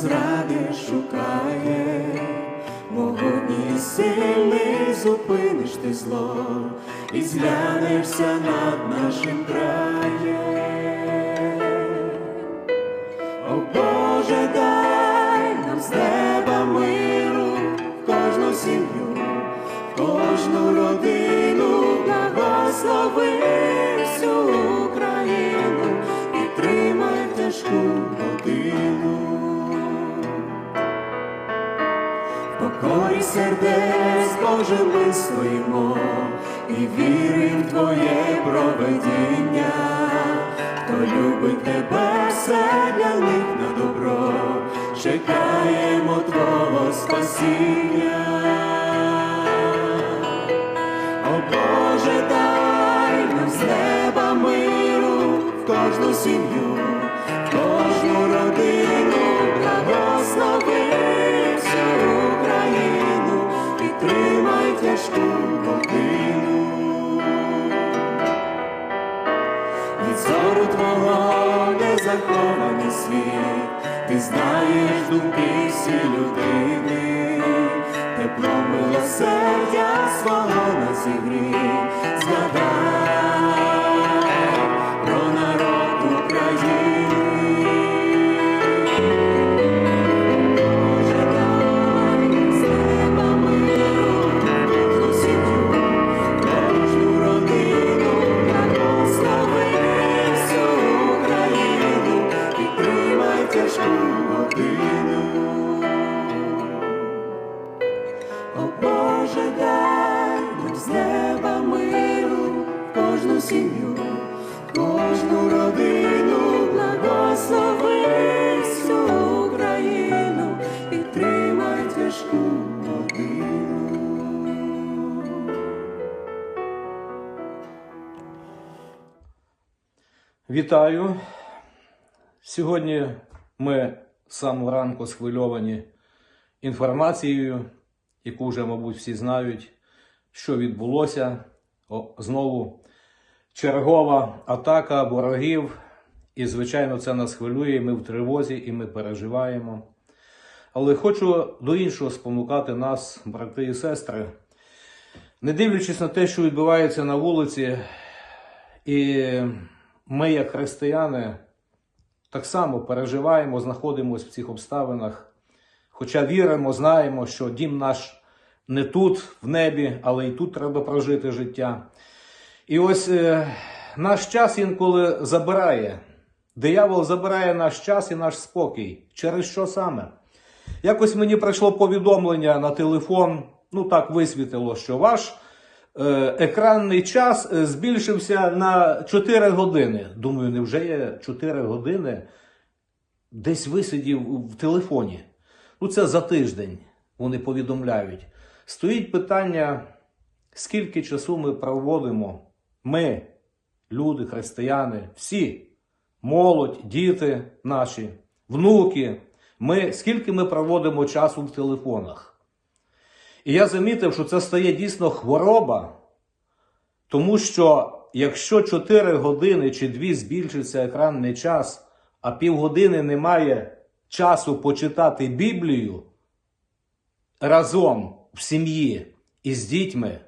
зради шукає, могутній і сильний зупиниш ти зло і зглянешся над нашим краєм. О Боже, дай нам з неба миру в кожну сім'ю, в кожну сердець, Боже, ми стоїмо і віримо в Твоє проведіння, хто любить тебе, все для них на добро, чекаємо Твого спасіння. О Боже, дай нам з неба миру в кожну сім'ю, Вітаю. Сьогодні ми з самого ранку схвильовані інформацією, яку вже, мабуть, всі знають, що відбулося. О, знову чергова атака ворогів. І, звичайно, це нас хвилює, і ми в тривозі, і ми переживаємо. Але хочу до іншого спонукати нас, брати і сестри, не дивлячись на те, що відбувається на вулиці, і ми, як християни, так само переживаємо, знаходимося в цих обставинах. Хоча віримо, знаємо, що дім наш не тут, в небі, але і тут треба прожити життя. І ось е, наш час інколи забирає. Диявол забирає наш час і наш спокій. Через що саме? Якось мені прийшло повідомлення на телефон, ну так висвітило, що ваш екранний час е, збільшився на 4 години. Думаю, невже я 4 години десь висидів в телефоні? Ну, це за тиждень вони повідомляють. Стоїть питання, скільки часу ми проводимо, ми, люди, християни, всі, молодь, діти наші, внуки, ми, скільки ми проводимо часу в телефонах. І я замітив, що це стає дійсно хвороба, тому що якщо 4 години чи 2 збільшиться екранний час, а півгодини немає часу почитати Біблію разом в сім'ї і з дітьми,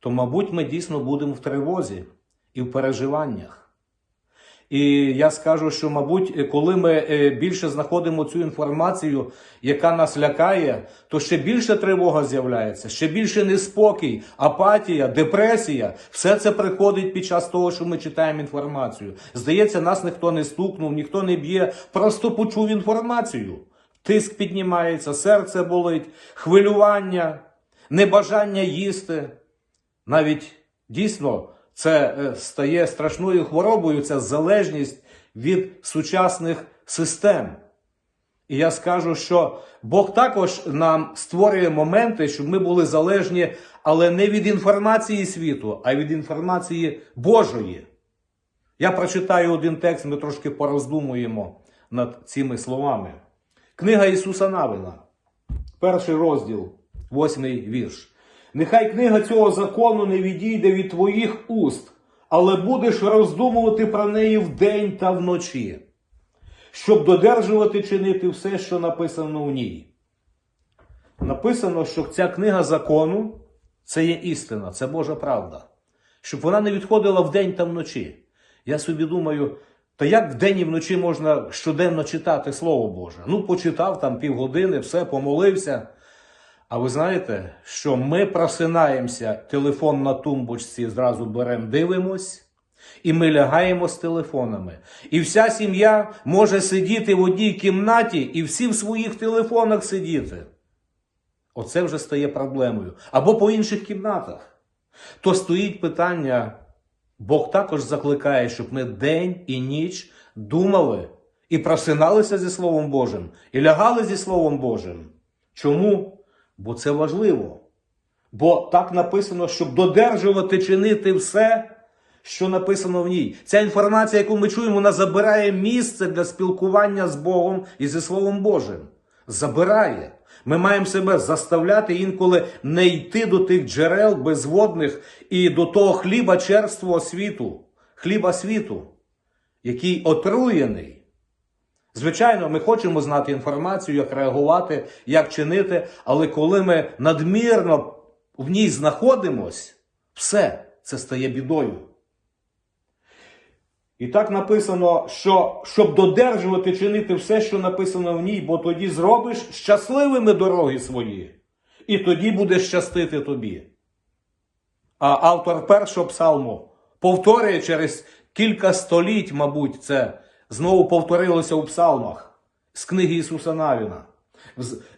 то, мабуть, ми дійсно будемо в тривозі і в переживаннях. І я скажу, що, мабуть, коли ми е, більше знаходимо цю інформацію, яка нас лякає, то ще більше тривога з'являється, ще більше неспокій, апатія, депресія. Все це приходить під час того, що ми читаємо інформацію. Здається, нас ніхто не стукнув, ніхто не б'є, просто почув інформацію. Тиск піднімається, серце болить, хвилювання, небажання їсти. Навіть дійсно це е, стає страшною хворобою, ця залежність від сучасних систем. І я скажу, що Бог також нам створює моменти, щоб ми були залежні, але не від інформації світу, а від інформації Божої. Я прочитаю один текст, ми трошки пороздумуємо над цими словами. Книга Ісуса Навина, перший розділ, восьмий вірш. Нехай книга цього закону не відійде від твоїх уст, але будеш роздумувати про неї вдень та вночі, щоб додержувати чинити все, що написано в ній. Написано, що ця книга закону це є істина, це Божа правда. Щоб вона не відходила вдень та вночі. Я собі думаю, та як вдень і вночі можна щоденно читати Слово Боже? Ну, почитав там півгодини, все, помолився. А ви знаєте, що ми просинаємося, телефон на тумбочці зразу беремо, дивимось, і ми лягаємо з телефонами. І вся сім'я може сидіти в одній кімнаті і всі в своїх телефонах сидіти. Оце вже стає проблемою. Або по інших кімнатах. То стоїть питання, Бог також закликає, щоб ми день і ніч думали і просиналися зі Словом Божим, і лягали зі Словом Божим. Чому? Бо це важливо. Бо так написано, щоб додержувати, чинити все, що написано в ній. Ця інформація, яку ми чуємо, вона забирає місце для спілкування з Богом і зі Словом Божим. Забирає. Ми маємо себе заставляти інколи не йти до тих джерел безводних і до того хліба черствого світу, хліба світу, який отруєний. Звичайно, ми хочемо знати інформацію, як реагувати, як чинити, але коли ми надмірно в ній знаходимось, все це стає бідою. І так написано, що щоб додержувати, чинити все, що написано в ній, бо тоді зробиш щасливими дороги свої, і тоді буде щастити тобі. А автор першого псалму повторює через кілька століть, мабуть, це знову повторилося у псалмах з книги Ісуса Навіна.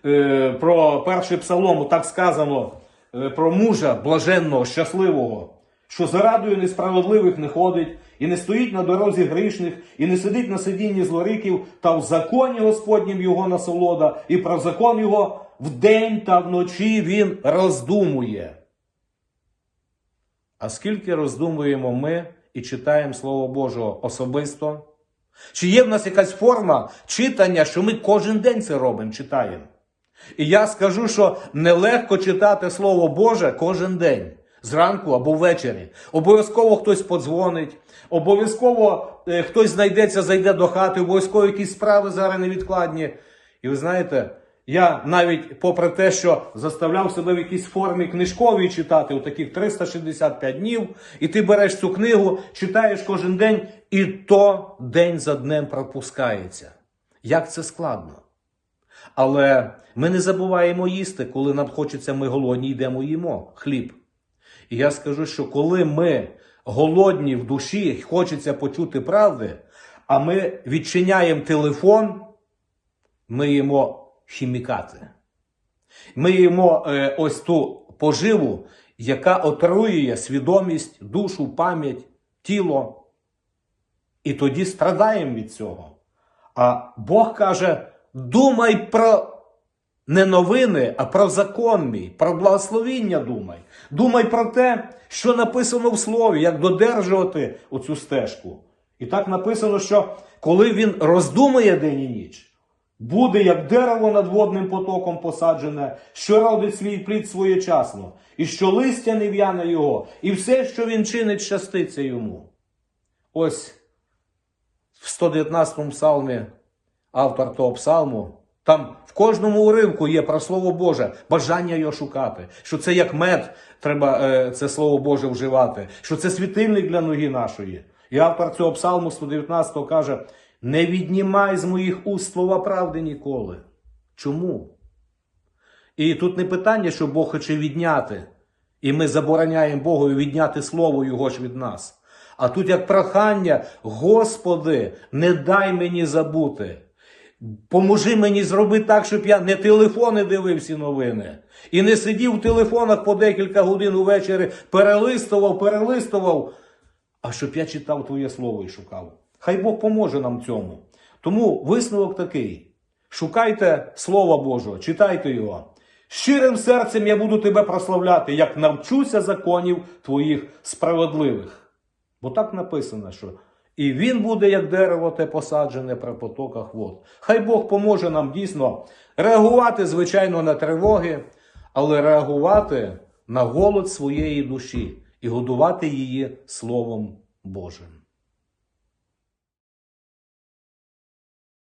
Е, Про перший псалом так сказано е, про мужа блаженного, щасливого, що за радою несправедливих не ходить, і не стоїть на дорозі грішних, і не сидить на сидінні злориків, та в законі Господнім його насолода, і про закон його вдень та вночі він роздумує. А скільки роздумуємо ми і читаємо Слово Божого особисто? Чи є в нас якась форма читання, що ми кожен день це робимо, читаємо? І я скажу, що нелегко читати Слово Боже кожен день, зранку або ввечері. Обов'язково хтось подзвонить, обов'язково е, хтось знайдеться, зайде до хати, обов'язково якісь справи зараз невідкладні. І ви знаєте, я навіть попри те, що заставляв себе в якійсь формі книжковій читати у таких 365 днів, і ти береш цю книгу, читаєш кожен день, і то день за днем пропускається. Як це складно. Але ми не забуваємо їсти, коли нам хочеться, ми голодні йдемо їмо хліб. І я скажу, що коли ми голодні в душі, хочеться почути правди, а ми відчиняємо телефон, ми їмо хімікати. Ми їмо е, ось ту поживу, яка отруює свідомість, душу, пам'ять, тіло. І тоді страдаємо від цього. А Бог каже: думай про не новини, а про закон мій, про благословіння думай. Думай про те, що написано в слові, як додержувати оцю стежку. І так написано, що коли він роздумує день і ніч, буде як дерево над водним потоком посаджене, що родить свій плід своєчасно, і що листя не в'яне його, і все, що він чинить, щаститься йому. Ось в 119 псалмі автор того псалму, там в кожному уривку є про Слово Боже, бажання його шукати, що це як мед, треба е, це Слово Боже вживати, що це світильник для ноги нашої. І автор цього псалму 119 каже: не віднімай з моїх уст слова правди ніколи. Чому? І тут не питання, що Бог хоче відняти, і ми забороняємо Богові відняти слово Його ж від нас. А тут як прохання, Господи, не дай мені забути. Поможи мені зробити так, щоб я не телефони дивився новини. І не сидів в телефонах по декілька годин увечері, перелистував, перелистував, а щоб я читав Твоє Слово і шукав. Хай Бог поможе нам цьому. Тому висновок такий: шукайте Слова Божого, читайте його. Щирим серцем я буду тебе прославляти, як навчуся законів твоїх справедливих. Бо так написано, що і він буде, як дерево, те посаджене при потоках вод. Хай Бог поможе нам дійсно реагувати, звичайно, на тривоги, але реагувати на голод своєї душі і годувати її Словом Божим.